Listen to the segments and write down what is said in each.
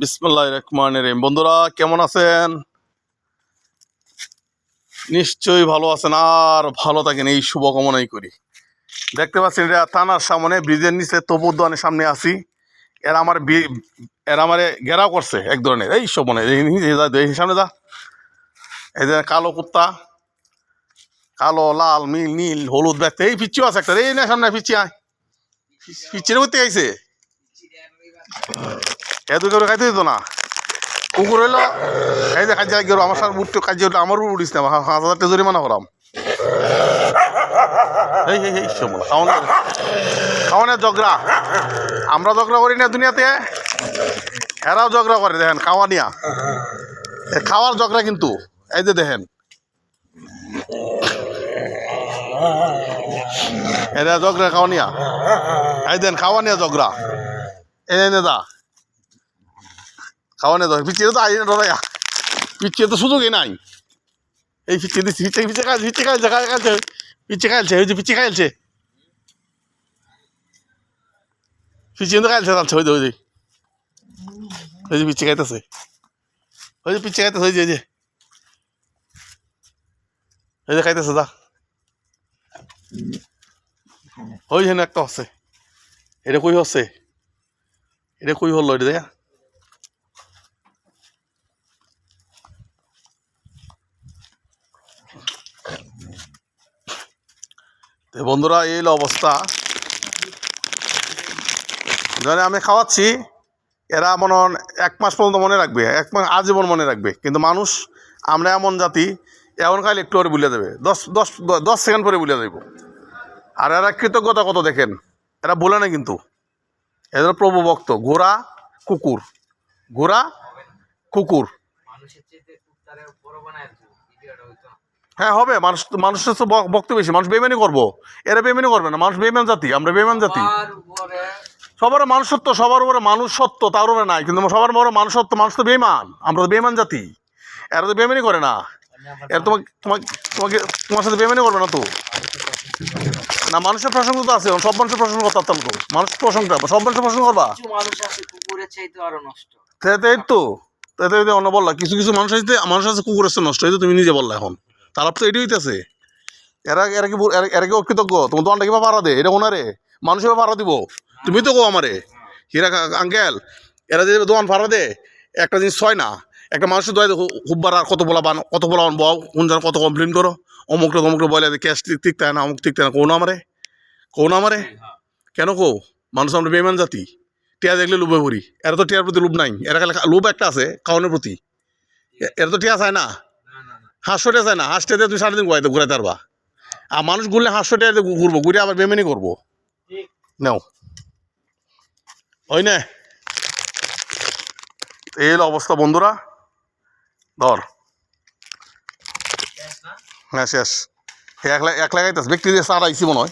বিসমুল্লাহ বন্ধুরা, কেমন আছেন? নিশ্চয়ই ভালো আছেন আর ভালো থাকেন, এই শুভকামনাই করি। দেখতে পাচ্ছেন, এটা থানার সামনে, ব্রিজের নিচে তবুর দোকানের সামনে আছি। এরা আমার এরা আমারে ঘেরাও করছে, এক ধরনের। এই সব মনে এই সামনে যা। এই যে কালো কুত্তা কালো, লাল, নীল নীল, হলুদ দেখতে এই পিচ্ছিও আছে একটা। এই না সামনে পিচ্ছি আয়। পিচ্ছির করতে আইছে। এত করে খাইতে দিত না। কুকুর হইল, এই যে গেল, আমার সাথে উঠতে কাজে উঠলে আমার উপর উঠিস না পাঁচ হাজার জরিমানা করাম। ঝগড়া। আমরা ঝগড়া করি না দুনিয়াতে। এরাও ঝগড়া করে, দেখেন খাওয়া নিয়া খাওয়ার ঝগড়া কিন্তু, এই যে দেখেন। এরা ঝগড়া খাওয়া নিয়া এই দেন খাওয়া নিয়া ঝগড়া। এই নে দা। খাওয়ানে দাও পিছিয়ে তো আই না পিছিয়ে তো সুযোগই নাই। এই পিছিয়ে দিচ্ছি, পিছিয়ে পিছিয়ে খাইছে পিছিয়ে খাইছে খাই খাইছে পিছিয়ে খাইছে ওই যে পিছিয়ে খাইছে পিছিয়ে তো খাইছে যাচ্ছে ওই যে ওই যে। ওই যে পিছিয়ে খাইতেছে। ওই যে পিছিয়ে খাইতেছে, ওই যে ওই যে। ওই যে খাইতেছে দা ওই হেন একটা হচ্ছে। এটা কই হচ্ছে? এটা কই হলো এটা, দেখা। তো বন্ধুরা, এই অবস্থা। ধরে আমি খাওয়াচ্ছি, এরা মনে এক মাস পর্যন্ত মনে রাখবে, এক মাস আজীবন মনে রাখবে। কিন্তু মানুষ, আমরা এমন জাতি, এমন খাইলে একটু করে বুলে দেবে দশ দশ দশ সেকেন্ড পরে বুলে দেব আর এরা কৃতজ্ঞতা কত দেখেন, এরা বলে না কিন্তু। এদের প্রভু ভক্ত, ঘোড়া, কুকুর। ঘোড়া, কুকুর। হ্যাঁ হবে। মানুষ মানুষের তো ব- বক্ত বেশি। মানুষ বেমানি করব। এরা বেমানি করবে না। মানুষ বেমান জাতি। আমরা বেমান জাতি। সবার মানুষ সত্য সবার উপরে মানুষ সত্য তার উপরে নাই। কিন্তু সবার উপরে মানুষ সত্য মানুষ তো বেমান আমরা তো বেমান জাতি। এরা তো বেমানি করে না। এরা তোমাকে তোমাকে তোমাকে তোমার সাথে বেমানি করবে না তো? না মানুষের প্রসঙ্গ তো আছে। সব মানুষের প্রসঙ্গ করতে পারতাম তো মানুষ প্রসঙ্গটা সব মানুষের প্রসঙ্গ করবা? কুকুরের তে- তে- অন্য বললা। কিছু কিছু মানুষ আছে মানুষ আছে কুকুর আছে নষ্ট। এই তো তুমি নিজে বললা এখন। তারা তো এটাই হইতেছে। এরা এরা কি এরা- কি অকৃতজ্ঞ? তোমার দোকানটা কিবা পাড়া দে, এটা ওনারে। মানুষের পাড়া দিব। তুমি তো কো আমারে। হিরা আঙ্কেল, এরা যে দোকান ভাড়া দে, একটা জিনিস ছয় না। একটা মানুষের দোয়া হুব্বার আর কত বলা বান কত বলা বউ কোন জন কত কমপ্লেন করো। অমুকটা তমুকটা বলে ক্যাশ ঠিক ঠিক থাকে না, অমুক ঠিক থাকে না। কোন আমারে? কোন আমারে? কেন কো মানুষ আমরা বেমান জাতি। টিয়া দেখলে লোভে ভরি। এরা তো টিয়ার প্রতি লোভ নাই। এরা লোভ একটা আছে খাওয়ানোর প্রতি। এরা তো টিয়া চায় না। না না না হাঁসশো টিয়া চায় না হাঁস টিয়া দিয়ে তুমি সারাদিন ঘুরাইতে ঘুরাইতে পারবা। আর মানুষ ঘুরলে ঘু- ঘুরবো ঘুরে আবার বেমেনি করব। নাও। ওই না। এই হলো অবস্থা বন্ধুরা। ধর। হ্যাঁ শেষ। এক লাখ এক লাগাইতেছে। ব্যক্তি দিয়ে সার আইসি মনে হয়।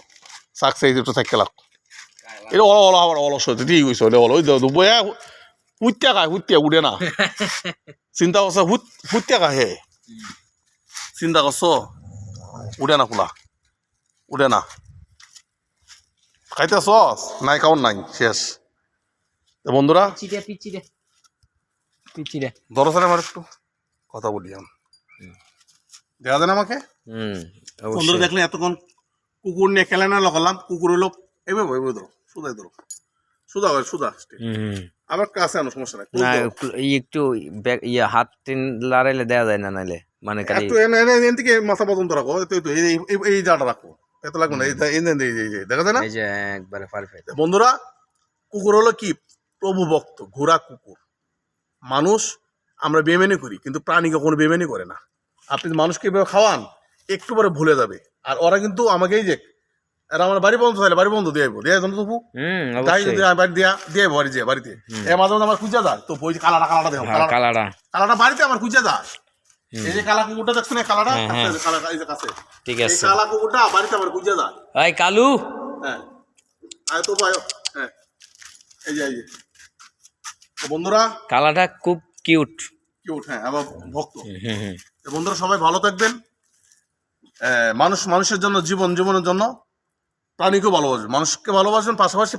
সাকসে একটু থাকতে লাগ। এটা অল অল আবার অলস হয়েছে ঠিক হয়েছে ওটা অল ওই বয়া হুত্যা খায় হুত্যা উঠে না। চিন্তা করছে হুত হুত্যা খায় হে। চিন্তা করছ উঠে না খোলা উঠে না। খাইতে সস নাই কাউন নাই। শেষ। বন্ধুরা পিচি দে পিচি দে পিচি দে আমার একটু। কথা বলি আমি। দেখা যায় না আমাকে? হুম বন্ধুরা দেখলেন এতক্ষণ কুকুর নিয়ে খেলে না লগালাম কুকুর হলো এভাবে এভাবে ধরো সুদাই ধরো সুদা হয় সুদা হুম আমার কাছে আনো সমস্যা নাই। একটু ইয়ে হাত টেন লাড়াইলে দেওয়া যায় না নাইলে? মানে থেকে মাথা রাখো। এই তো জায়গাটা রাখো। এত লাগবে না দেখা যায় না? এই যে একবারে পারফেক্ট বন্ধুরা কুকুর হলো কি? প্রভু ভক্ত ঘোড়া কুকুর। মানুষ আমরা বেমেনি করি কিন্তু প্রাণী কখনো বেমেনি করে না। আপনি মানুষকে এভাবে খাওয়ান একটু পরে ভুলে যাবে। আর ওরা কিন্তু আমাকে এই যে এরা আমার বাড়ি বন্ধ থাকলে বাড়ি বন্ধ দিয়ে আইবো। দিয়ে আইবো তো তবু হুম যাই যদি বাড়ি দিয়া দিয়ে আইবো বাড়ি বাড়িতে। এ মাঝে মাঝে আমার খুঁজে যায় তো ওই কালাটা কালাটা দেখো হ্যাঁ, কালাটা। কালাটা বাড়িতে আমার খুঁজে যায়। এই যে কালা কুকুরটা দেখছ না কালাটা? হ্যাঁ, হ্যাঁ। কালা- এই যে কাছে। ঠিক এই কালা কুকুরটা বাড়িতে আমার খুঁজে যায় এই কালু। হ্যাঁ। আয় তো ভাই হ্যাঁ। এই যে এই যে। বন্ধুরা কালাটা খুব কিউট। কিউট হ্যাঁ ভক্ত। বন্ধুরা সবাই ভালো থাকবেন। আহ, মানুষ মানুষের জন্য জীবন জীবনের জন্য প্রাণীকেও ভালোবাসবেন মানুষকে ভালোবাসবেন পাশাপাশি